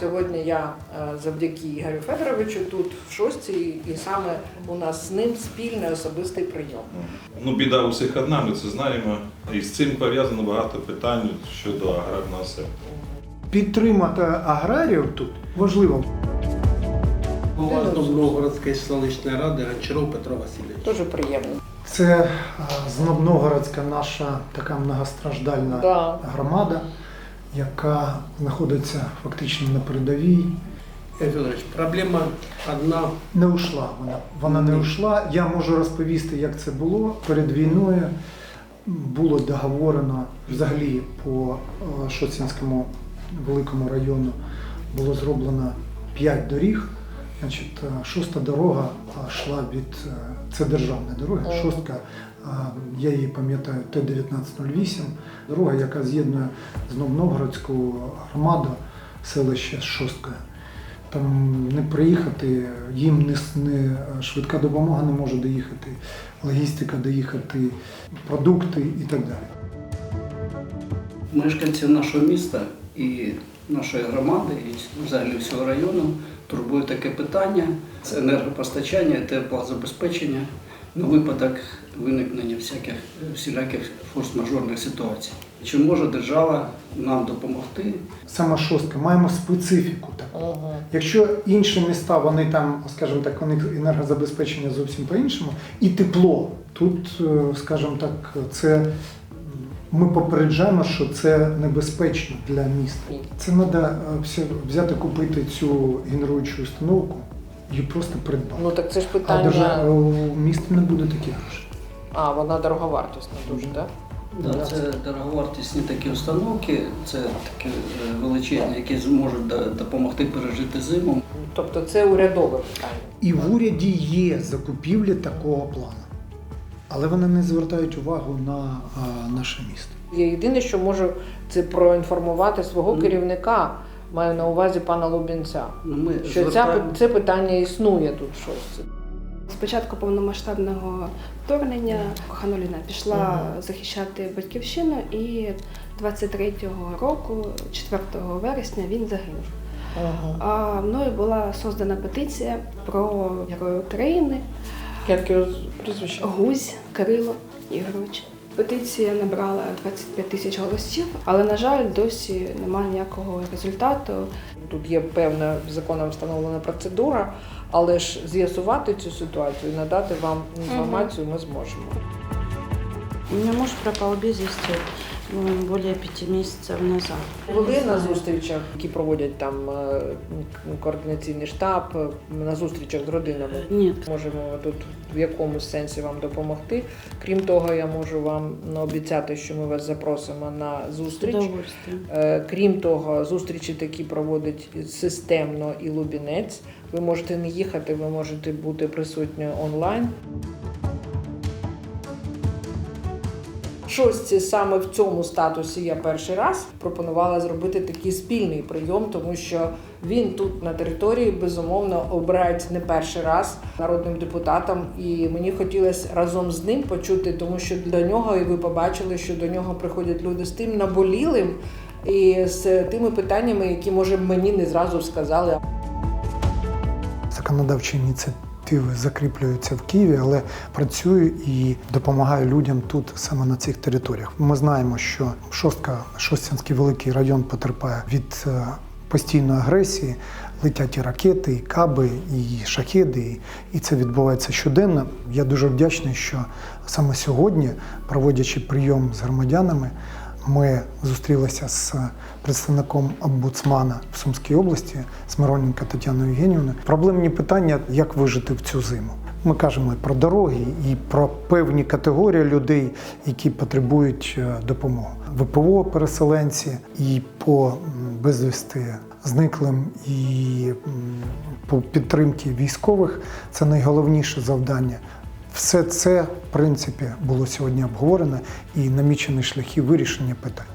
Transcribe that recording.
Сьогодні я е, завдяки Ігорю Федоровичу тут в шостій, і саме у нас з ним спільний особистий прийом. Ну, біда у всіх одна, ми це знаємо. І з цим пов'язано багато питань щодо аграрного сектора. Підтримати аграріїв тут важливо. Голова Новгородської селищної ради Гончаров Петро Васильович. Дуже приємно. Це е, Знобновгородська наша така многостраждальна Да. громада, яка знаходиться фактично на передовій. Федорович, проблема одна. Не ушла вона. Вона не ушла. Я можу розповісти, як це було. Перед війною було договорено взагалі по е, Шоцінському великому району було зроблено 5 доріг. Значить, е, шоста дорога йшла від е, це державна дорога. Шостка, я її пам'ятаю, Т-1908, дорога, яка з'єднує знов Новгородську громаду, селище з шосткою. Там не приїхати, їм не, не швидка допомога не може доїхати, логістика доїхати, продукти і так далі. Мешканців нашого міста і нашої громади, і взагалі всього району турбує таке питання: це енергопостачання теплозабезпечення на випадок виникнення всяких всіляких форс-мажорних ситуацій. Чи може держава нам допомогти? Саме шостка, маємо специфіку таку. Ага. Якщо інші міста, вони там, скажімо так, у них енергозабезпечення зовсім по-іншому, і тепло. Тут, е, скажімо так, це ми попереджаємо, що це небезпечно для міста. Це треба взяти, купити цю генеруючу установку і просто придбати. Ну так це ж А питання. держава у місті не буде таких грошей. А, вона дороговартісна дуже, так? Да, це дороговартісні такі установки, це такі е, величезні, які зможуть допомогти пережити зиму. Тобто це урядове питання. І в уряді є закупівлі такого плану, але вони не звертають увагу на а, наше місто. Я єдине, що можу це проінформувати свого керівника, маю на увазі пана Лубінця. Ми Що ця, це питання існує тут щось. З початку повномасштабного вторгнення Ханоліна пішла Ага. захищати батьківщину, і 23-го року, 4 вересня, він загинув. Ага. А мною була создана петиція про Героя України Як його прізвище? Гузь Кирило Ігорович. Петиція набрала 25 тисяч голосів, але на жаль, досі немає ніякого результату. Тут є певна законом встановлена процедура, але ж з'ясувати цю ситуацію надати вам інформацію ми зможемо. У меня муж пропал без вести более пяти месяцев назад. Були на зустрічах, які проводять там е, координаційний штаб, е, на зустрічах з родинами. Нет. Можемо тут в якомусь сенсі вам допомогти. Крім того, я можу вам ну, обіцяти, що ми вас запросимо на зустріч. Е, Крім того, зустрічі такі проводить системно і Лубінець. Ви можете не їхати, ви можете бути присутні онлайн. Шостці саме в цьому статусі я перший раз пропонувала зробити такий спільний прийом, тому що він тут на території безумовно обирають не перший раз народним депутатом, і мені хотілося разом з ним почути, тому що до нього, і ви побачили, що до нього приходять люди з тим наболілим і з тими питаннями, які може мені не зразу сказали. законодавчі ініціативи закріплюються в Києві, але працюю і допомагаю людям тут саме на цих територіях. Ми знаємо, що Шостка, Шостянський великий район потерпає від е, постійної агресії. Летять і ракети, і каби, і шахеди, і- і це відбувається щоденно. Я дуже вдячний, що саме сьогодні, проводячи прийом з громадянами, ми зустрілися з представником омбудсмана в Сумській області з Мироненко Тетяною Євгенівною. Проблемні питання, як вижити в цю зиму. Ми кажемо і про дороги, і про певні категорії людей, які потребують е, допомоги. ВПО переселенці і по безвісти зниклим, і по підтримки військових це найголовніше завдання. Все це, в принципі, було сьогодні обговорено і намічені шляхи вирішення питань.